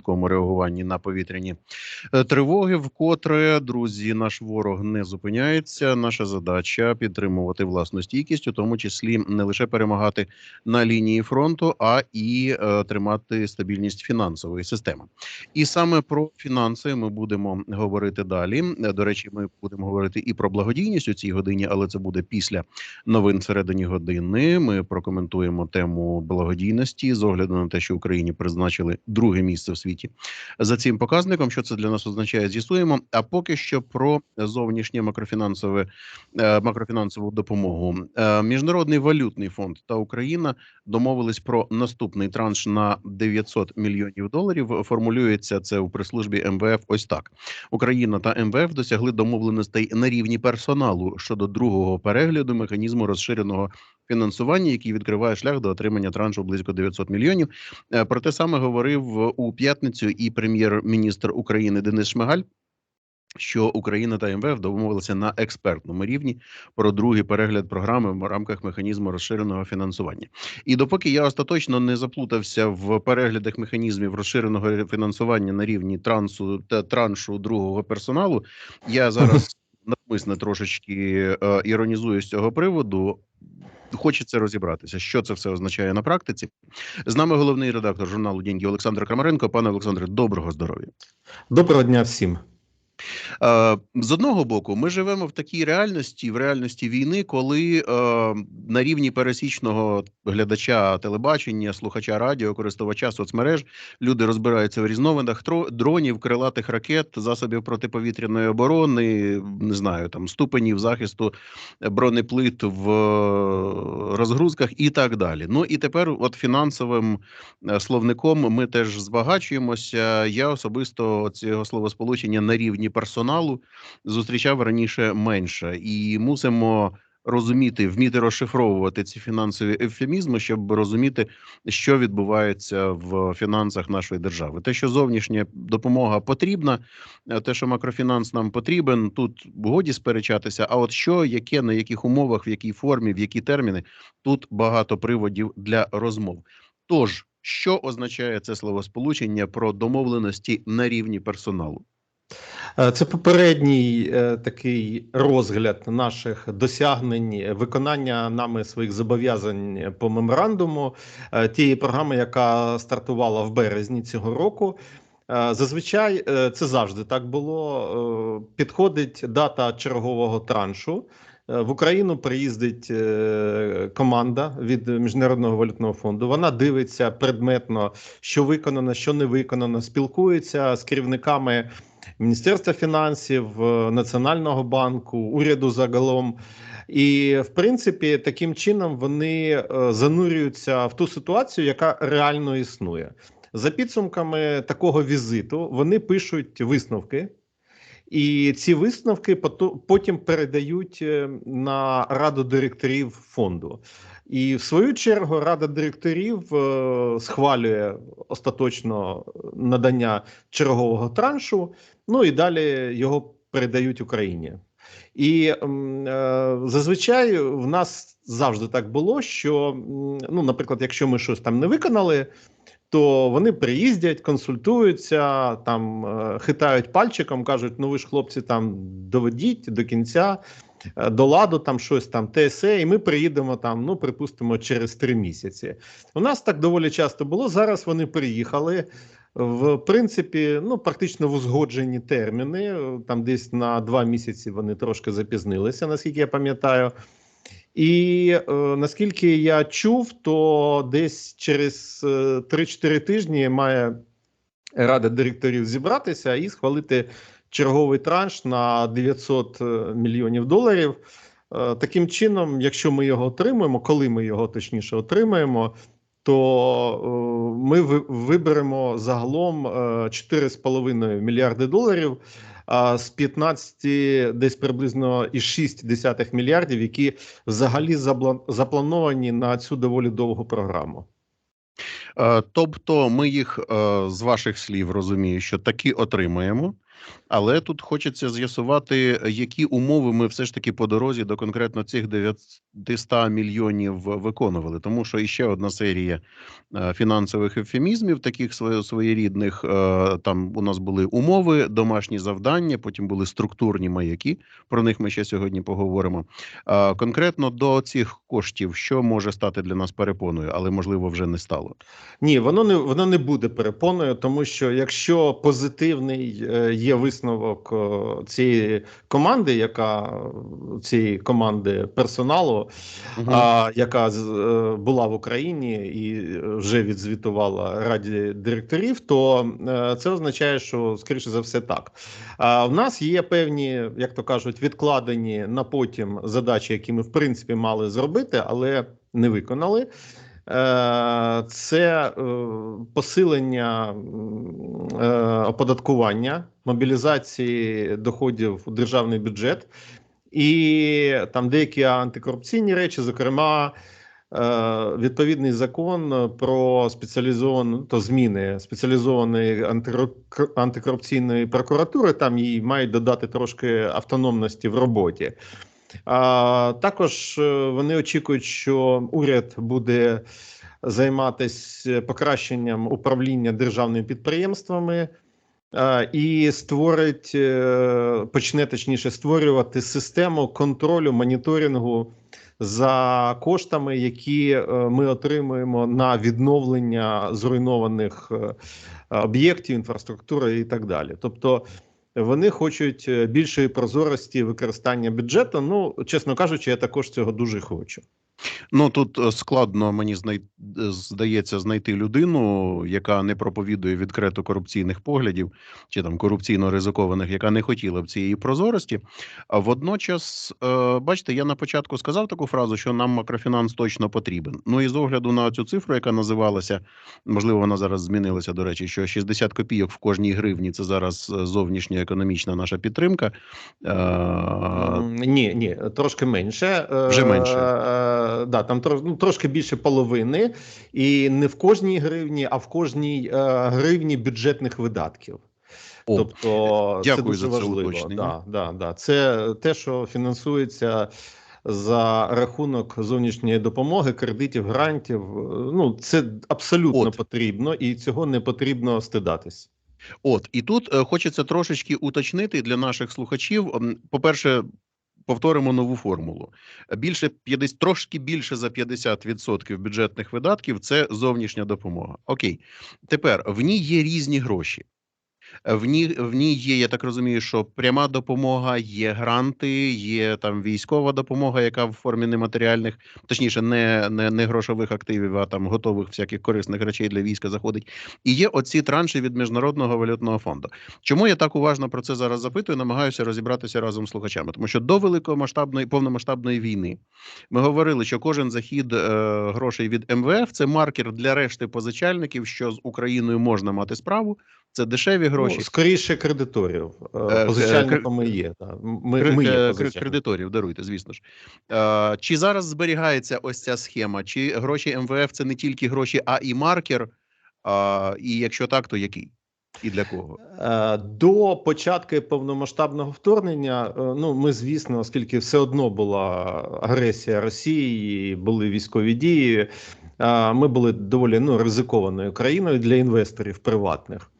швидкому реагуванні на повітряні е, тривоги. Вкотре друзі, наш ворог не зупиняється. Наша задача підтримувати власну стійкість, у тому числі не лише перемагати на лінії фронту, а і е, тримати стабільність фінансової системи. І саме про фінанси ми будемо говорити далі. До речі, ми будемо говорити і про благодійність у цій годині, але це буде після новин всередині години. Ми прокоментуємо тему благодійності з огляду на те, що Україні призначили друге місце в світі за цим показником. Що це для нас означає? З'ясуємо. А поки що про зовнішнє макрофінансове е, макрофінансову допомогу. Е, Міжнародний валютний фонд та Україна домовились про наступний транш на 900 мільйонів доларів. Формулюється це у прес-службі МВФ. Ось так: Україна та МВФ досягли домовленостей на рівні персоналу щодо другого перегляду механізму розширеного фінансування, який відкриває шлях до отримання траншу близько 900 мільйонів. Е, Про те саме говорив у п'ятницю і прем'єр-міністр України Денис Шмигаль. Що Україна та МВФ домовилися на експертному рівні про другий перегляд програми в рамках механізму розширеного фінансування. І допоки я остаточно не заплутався в переглядах механізмів розширеного фінансування на рівні трансу та траншу другого персоналу, я зараз навмисно трошечки е, іронізую з цього приводу. Хочеться розібратися, що це все означає на практиці. З нами головний редактор журналу «Деньги» Олександр Крамаренко. Пане Олександре, доброго здоров'я. Доброго дня всім. Е, З одного боку, ми живемо в такій реальності, в реальності війни, коли е, на рівні пересічного глядача телебачення, слухача радіо, користувача соцмереж люди розбираються в різновидах дронів, крилатих ракет, засобів протиповітряної оборони, не знаю, там ступенів захисту бронеплит в е, розгрузках і так далі. Ну і тепер, от фінансовим словником, ми теж збагачуємося. Я особисто цього словосполучення на рівні персоналу зустрічав раніше менше, і мусимо розуміти, вміти розшифровувати ці фінансові ефемізми, щоб розуміти, що відбувається в фінансах нашої держави. Те, що зовнішня допомога потрібна, е, те, що макрофінанс нам потрібен, тут годі сперечатися. А от що, яке, на яких умовах, в якій формі, в які терміни, тут багато приводів для розмов. Тож, що означає це словосполучення про домовленості на рівні персоналу? Е, Це попередній е, такий розгляд наших досягнень, виконання нами своїх зобов'язань по меморандуму е, тієї програми, яка стартувала в березні цього року. Зазвичай це завжди так було. Підходить дата чергового траншу. В Україну приїздить команда від Міжнародного валютного фонду. Вона дивиться предметно, що виконано, що не виконано, спілкується з керівниками Міністерства фінансів, е, Національного банку, уряду загалом. І в принципі, таким чином вони е, занурюються в ту ситуацію, яка реально існує. За підсумками такого візиту вони пишуть висновки. І ці висновки потім передають е, на раду директорів фонду. І в свою чергу рада директорів е, схвалює остаточно надання чергового траншу. Ну і далі його передають Україні. І е, зазвичай в нас завжди так було, що, ну, наприклад, якщо ми щось там не виконали, то вони приїздять, консультуються, там е, хитають пальчиком, кажуть: ну ви ж хлопці, там доведіть до кінця, е, до ладу там щось там ТСЕ, і ми приїдемо там, ну припустимо, через три місяці. У нас так доволі часто було. Зараз вони приїхали. В принципі, ну практично в узгоджені терміни. Там десь на два місяці вони трошки запізнилися, наскільки я пам'ятаю. І е, наскільки я чув, то десь через е, 3-4 тижні має рада директорів зібратися і схвалити черговий транш на 900 мільйонів доларів. Е, таким чином, якщо ми його отримаємо, коли ми його точніше отримаємо, то е, ми ви- виберемо загалом е, 4,5 мільярди доларів. З 15 десь приблизно і 6 мільярдів, які взагалі заплановані на цю доволі довгу програму. Е, Тобто, ми їх е, з ваших слів розумію, що таки отримаємо. Але тут хочеться з'ясувати, які умови ми все ж таки по дорозі до конкретно цих 900 мільйонів виконували. Тому що іще одна серія е, фінансових ефемізмів, таких своєрідних. е, Там у нас були умови, домашні завдання, потім були структурні маяки. Про них ми ще сьогодні поговоримо. А, Конкретно до цих коштів, що може стати для нас перепоною, але можливо вже не стало. Ні, воно не воно не буде перепоною, тому що якщо позитивний е, є висновок е, цієї команди, яка цієї команди персоналу, а, яка з- е, була в Україні і вже відзвітувала раді директорів, то е, це означає, що скоріше за все так. А в нас є певні, як то кажуть, відкладені на потім задачі, які ми в принципі мали зробити, але не виконали. Е, Це е, посилення е, оподаткування, мобілізації доходів у державний бюджет і там деякі антикорупційні речі, зокрема. Відповідний закон про спеціалізовану то зміни спеціалізованої антикорупційної прокуратури. Там їй мають додати трошки автономності в роботі. Також е, вони очікують, що уряд буде займатися покращенням управління державними підприємствами. е, І створить, е, почне точніше створювати систему контролю моніторингу за коштами, які ми отримуємо на відновлення зруйнованих об'єктів, інфраструктури і так далі. Тобто вони хочуть е, більшої прозорості використання бюджету. Ну, чесно кажучи, я також цього дуже хочу. Ну тут е, складно мені знай... е, здається знайти людину, яка не проповідує відкрито корупційних поглядів чи там корупційно ризикованих, яка не хотіла б цієї прозорості. А водночас, е, бачите, я на початку сказав таку фразу, що нам макрофінанс точно потрібен. Ну і з огляду на цю цифру, яка називалася, можливо, вона зараз змінилася. До речі, що 60 копійок в кожній гривні це зараз зовнішня економічна наша підтримка. Ні, ні, трошки менше. Вже менше. Е, Да, там трош, ну, трошки більше половини, і не в кожній гривні, а в кожній е, гривні бюджетних видатків. О, тобто це дуже за це важливо. уточнення. Да, да, да. Це те, що фінансується за рахунок зовнішньої допомоги, кредитів, грантів. Е, Ну, це абсолютно От. потрібно, і цього не потрібно стидатись. От і тут е, хочеться трошечки уточнити для наших слухачів. По-перше, повторимо нову формулу. Більше 50, трошки більше за 50% бюджетних видатків це зовнішня допомога. Окей, тепер в ній є різні гроші. Е, В ній, в ній є, я так розумію, що пряма допомога, є гранти, є там військова допомога, яка в формі нематеріальних, точніше, не, не, не грошових активів, а там готових всяких корисних речей для війська заходить. І є оці транші від міжнародного валютного фонду. Чому я так уважно про це зараз запитую? Намагаюся розібратися разом з слухачами, тому що до великомасштабної повномасштабної війни ми говорили, що кожен захід е, грошей від МВФ це маркер для решти позичальників, що з Україною можна мати справу. Це дешеві гроші. Ну, скоріше кредиторів. Е, е, Позичальниками є. Ми, ми є е, кредиторів, даруйте, звісно ж. Чи зараз зберігається ось ця схема? Чи гроші МВФ це не тільки гроші, а і маркер? І якщо так, то який? І для кого? До початку повномасштабного вторгнення, ну ми звісно, оскільки все одно була агресія Росії, були військові дії. Ми були доволі ну ризикованою країною для інвесторів приватних.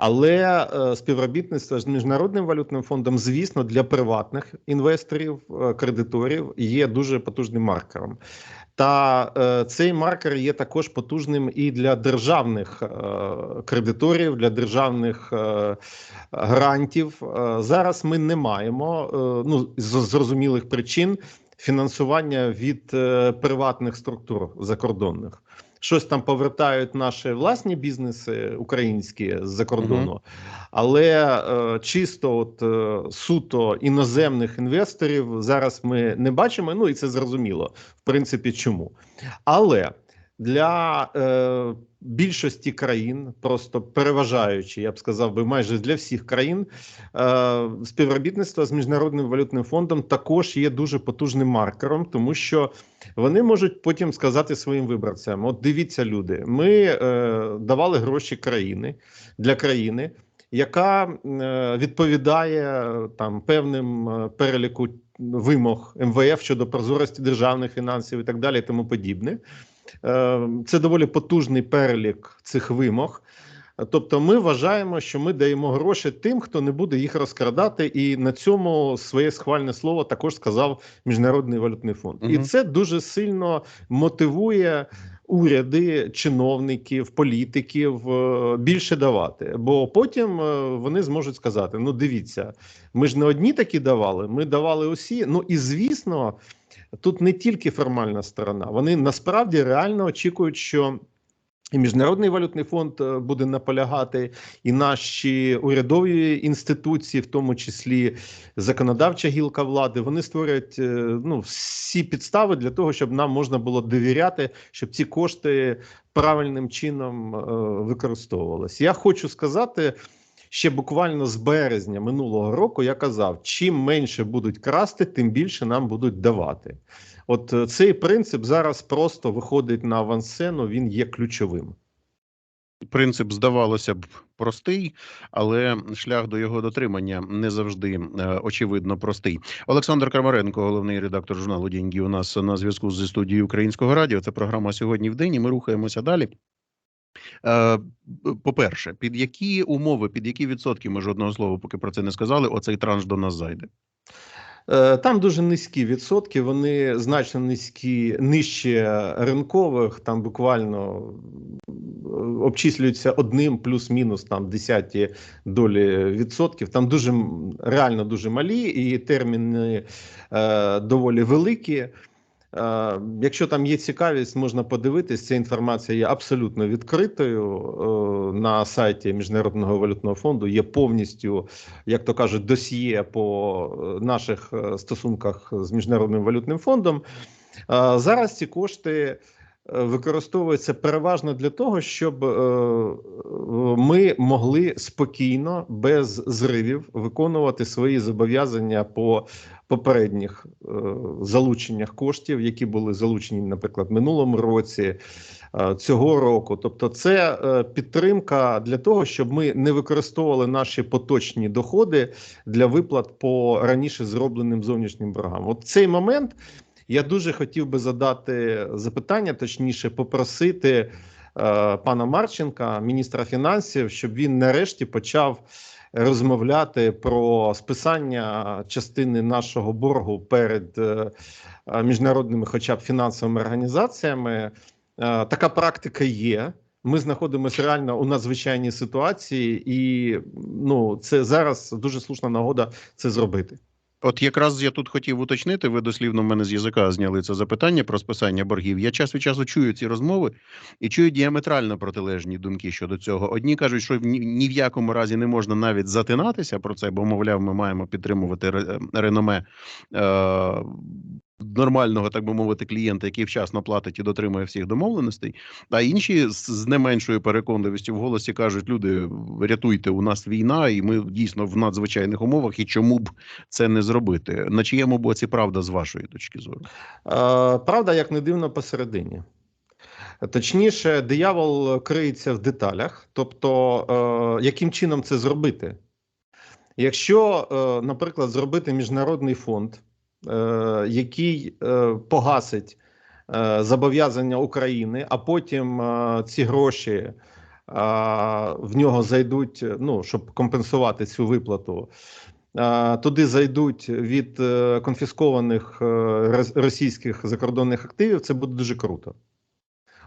Але е, співробітництво з міжнародним валютним фондом, звісно, для приватних інвесторів, е, кредиторів є дуже потужним маркером. Та е, цей маркер є також потужним і для державних е, кредиторів, для державних е, грантів. Е, зараз ми не маємо е, ну з зрозумілих причин фінансування від е, приватних структур закордонних. Щось там повертають наші власні бізнеси українські з-за кордону, але е, чисто от е, суто іноземних інвесторів зараз ми не бачимо. Ну і це зрозуміло, в принципі, чому. Але для е, більшості країн, просто переважаючи, я б сказав би, майже для всіх країн, е, співробітництво з міжнародним валютним фондом також є дуже потужним маркером, тому що вони можуть потім сказати своїм виборцям: от дивіться, люди, ми е, давали гроші країни для країни. яка е, відповідає там певним е, переліку вимог МВФ щодо прозорості державних фінансів і так далі, і тому подібне. Е, Це доволі потужний перелік цих вимог. Тобто, ми вважаємо, що ми даємо гроші тим, хто не буде їх розкрадати, і на цьому своє схвальне слово також сказав Міжнародний валютний фонд. І це дуже сильно мотивує уряди, чиновників, політиків е, більше давати. Бо потім е, вони зможуть сказати: ну, дивіться, ми ж не одні такі давали, ми давали усі. Ну і звісно, тут не тільки формальна сторона, вони насправді реально очікують, що. І Міжнародний валютний фонд е, буде наполягати, і наші урядові інституції, в тому числі законодавча гілка влади, вони створять е, ну всі підстави для того, щоб нам можна було довіряти, щоб ці кошти правильним чином е, використовувалися. Я хочу сказати. Ще буквально з березня минулого року я казав: чим менше будуть красти, тим більше нам будуть давати. От е, цей принцип зараз просто виходить на авансцену, він є ключовим. Принцип здавалося б простий, але шлях до його дотримання не завжди е, очевидно простий. Олександр Крамаренко, головний редактор журналу «Деньги» у нас на зв'язку зі студією Українського радіо. Це програма сьогодні в день. і Ми рухаємося далі. Е, По-перше, під які умови, під які відсотки ми жодного слова, поки про це не сказали. Оцей транш до нас зайде. Е, Там дуже низькі відсотки, вони значно низькі, нижче ринкових, там буквально е, обчислюються одним плюс-мінус там десяті долі відсотків. Там дуже реально дуже малі і терміни е, доволі великі. Е, Якщо там є цікавість, можна подивитись. Ця інформація є абсолютно відкритою е, на сайті Міжнародного валютного фонду. Є повністю, як то кажуть, досьє по е, наших стосунках з міжнародним валютним фондом. Зараз ці кошти е, використовуються переважно для того, щоб е, ми могли спокійно, без зривів, виконувати свої зобов'язання по попередніх е, залученнях коштів, які були залучені, наприклад, минулому році. Цього року, тобто, це підтримка для того, щоб ми не використовували наші поточні доходи для виплат по раніше зробленим зовнішнім боргам. От цей момент я дуже хотів би задати запитання, точніше, попросити е, пана Марченка, міністра фінансів, щоб він нарешті почав розмовляти про списання частини нашого боргу перед е, міжнародними, хоча б фінансовими організаціями. Е, Така практика є. Ми знаходимося реально у надзвичайній ситуації, і ну це зараз дуже слушна нагода це зробити. От якраз я тут хотів уточнити, ви дослівно в мене з язика зняли це запитання про списання боргів. Я час від часу чую ці розмови і чую діаметрально протилежні думки щодо цього. Одні кажуть, що ні, в якому разі не можна навіть затинатися про це, бо мовляв, ми маємо підтримувати реноме е, нормального, так би мовити, клієнта, який вчасно платить і дотримує всіх домовленостей. А інші з, не меншою переконливістю в голосі кажуть: люди, рятуйте, у нас війна, і ми дійсно в надзвичайних умовах. І чому б це не зробити? На чиєму боці правда з вашої точки зору? Правда, як не дивно, посередині. Точніше, диявол криється в деталях, тобто, е, яким чином це зробити? Якщо, е, наприклад, зробити міжнародний фонд, який е, погасить е, зобов'язання України, а потім е, ці гроші е, в нього зайдуть, ну, щоб компенсувати цю виплату. Е, Туди зайдуть від е, конфіскованих е, російських закордонних активів. Це буде дуже круто.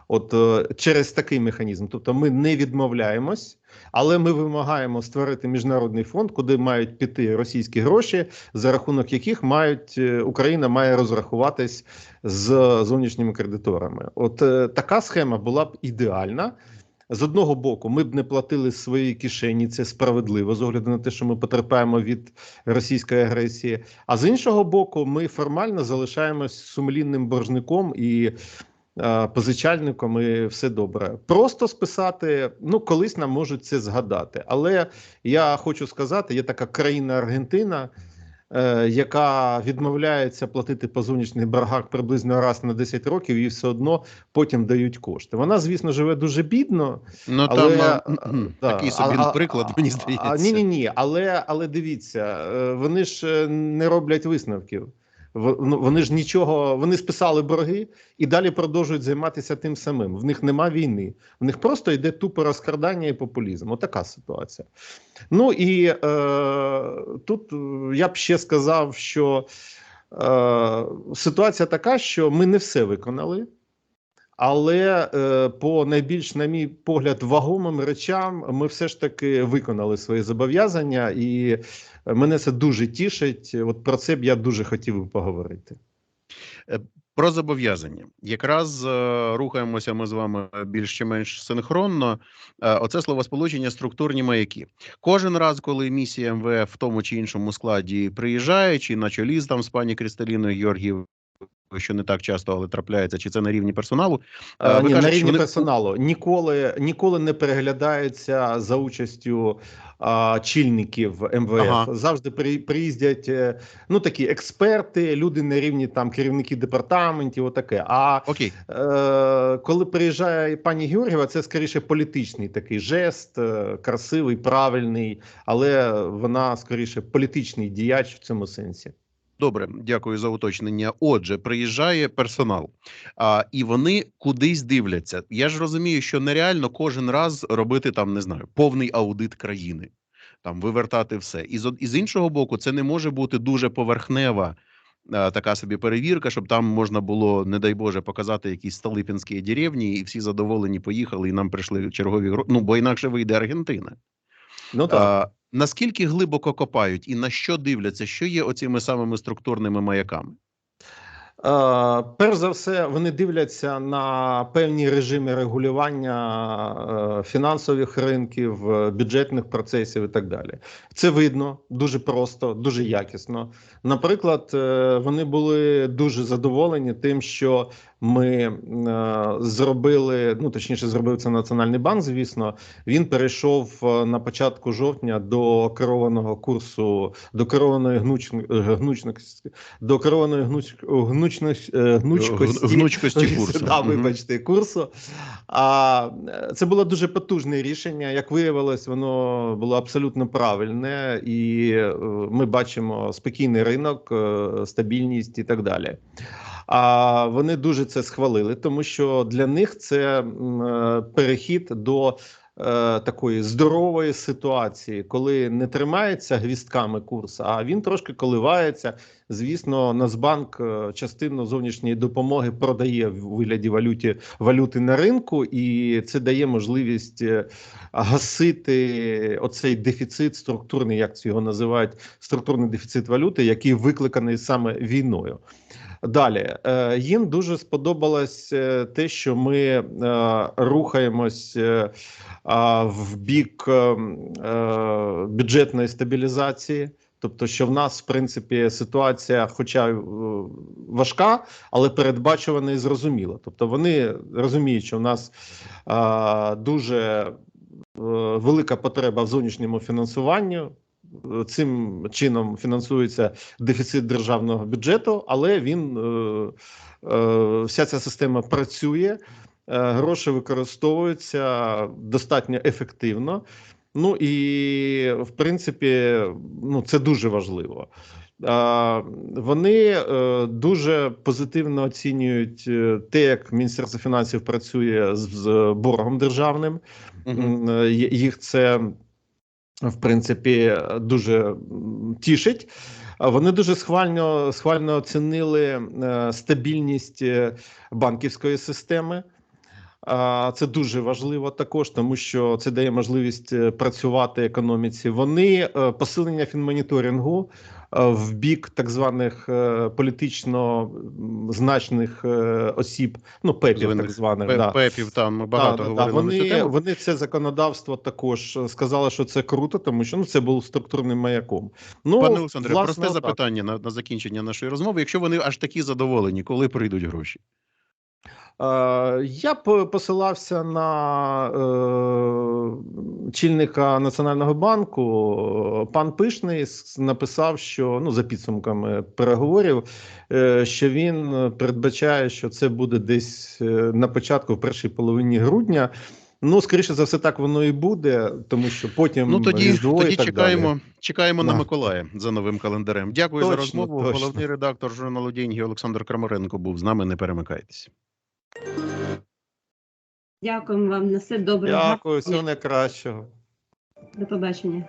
От е, через такий механізм. Тобто, ми не відмовляємось, але ми вимагаємо створити міжнародний фонд, куди мають піти російські гроші, за рахунок яких мають е, Україна має розрахуватись з зовнішніми кредиторами. От е, така схема була б ідеальна. З одного боку, ми б не платили з своєї кишені, це справедливо з огляду на те, що ми потерпаємо від російської агресії. А з іншого боку, ми формально залишаємось сумлінним боржником і позичальником, і все добре. Просто списати, ну колись нам можуть це згадати. Але я хочу сказати: є така країна Аргентина. е, яка відмовляється платити по зовнішніх боргах приблизно раз на 10 років, і все одно потім дають кошти. Вона, звісно, живе дуже бідно. Ну Але, там а, да, такий собі а- приклад, а- мені здається. Ні, ні, ні. Але, але дивіться, е, вони ж е, не роблять висновків. Ну, Вони ж нічого, вони списали борги і далі продовжують займатися тим самим. В них нема війни, в них просто йде тупо розкрадання і популізм. Отака ситуація. Ну і е, тут е, я б ще сказав, що е, ситуація така, що ми не все виконали. Але е, по найбільш, на мій погляд, вагомим речам ми все ж таки виконали свої зобов'язання, і мене це дуже тішить. От про це б я дуже хотів би поговорити. Про зобов'язання якраз е, рухаємося ми з вами більш чи менш синхронно. Е, оце словосполучення структурні маяки. Кожен раз, коли місія МВФ в тому чи іншому складі приїжджає, чи на чолі з там з пані Кристаліною Георгієв, що не так часто, але трапляється, чи це на рівні персоналу. е, Е, ви Ні, на кажете, що рівні вони- персоналу ніколи ніколи не переглядається за участю а, чільників МВФ. Ага. Завжди при, приїздять е, ну такі експерти, люди на рівні там керівники департаментів. Отаке. А Окей, Е, коли приїжджає пані Георгієва, це скоріше політичний такий жест, е, красивий, правильний, але вона скоріше політичний діяч в цьому сенсі. Добре, дякую за уточнення. Отже, приїжджає персонал, а, і вони кудись дивляться. Я ж розумію, що нереально кожен раз робити там, не знаю, повний аудит країни, там вивертати все. І з, і з іншого боку, це не може бути дуже поверхнева. Така собі перевірка, щоб там можна було, не дай Боже, показати якісь сталипінські деревні, і всі задоволені поїхали, і нам прийшли чергові. Ну бо інакше вийде Аргентина. Ну так. А, наскільки глибоко копають і на що дивляться, що є оціми самими структурними маяками? Е, перш за все, вони дивляться на певні режими регулювання е, фінансових ринків, е, бюджетних процесів і так далі. Це видно дуже просто, дуже якісно. Наприклад, е, вони були дуже задоволені тим, що ми е, зробили. Ну точніше, зробив це Національний банк. Звісно, він перейшов е, на початку жовтня до керованого курсу, до керованої гнуч, е, гнучності, до керованої гнуч, гнучності, е, гнучкості. Гнучкості курсу. Да, вибачте, курсу. А це було дуже потужне рішення. Як виявилось, воно було абсолютно правильне, і ми бачимо спокійний ринок, стабільність і так далі. А вони дуже це схвалили, тому що для них це е, перехід до е, такої здорової ситуації, коли не тримається гвістками курс, а він трошки коливається. Звісно, Нацбанк е, частину зовнішньої допомоги продає в вигляді валюті валюти на ринку, і це дає можливість гасити оцей дефіцит структурний, як це його називають, структурний дефіцит валюти, який викликаний саме війною. Далі е, їм дуже сподобалось е, те, що ми е, рухаємось в бік бюджетної стабілізації. Тобто, що в нас, в принципі, ситуація, хоча важка, але передбачувана і зрозуміла. Тобто, вони розуміють, що в нас дуже велика потреба в зовнішньому фінансуванні. Цим чином фінансується дефіцит державного бюджету, але він е, е, вся ця система працює, е, гроші використовуються достатньо ефективно. Ну і в принципі, ну це дуже важливо. Вони дуже позитивно оцінюють те, як Міністерство фінансів працює з, боргом державним. Їх це в принципі дуже тішить. Вони дуже схвально схвально оцінили е, стабільність е, банківської системи. Це дуже важливо також, тому що це дає можливість е, працювати економіці. Вони посилення фінмоніторингу в бік так званих е, політично значних е, осіб, ну пепів, Званих так званих Пеп, да. Пепів там ми багато Да, говорили. да. говорили на цю Вони, тему. вони це законодавство також е, сказали, що це круто, тому що ну це був структурним маяком. Ну Пане Олександре, власне, просте так. запитання на, на закінчення нашої розмови. Якщо вони аж такі задоволені, коли прийдуть гроші? Е, Я п- посилався на е, чільника Національного банку. Пан Пишний написав, що ну за підсумками переговорів, е, що він передбачає, що це буде десь на початку, в першій половині грудня. Ну, скоріше за все, так воно і буде, тому що потім Ну тоді, Різдво і так чекаємо, далі. чекаємо на Миколая за новим календарем. Дякую за розмову. точно. Головний редактор журналу Деньги Олександр Крамаренко був з нами. Не перемикайтеся. Дякуємо вам на все добре. Дякую, всього найкращого. До побачення.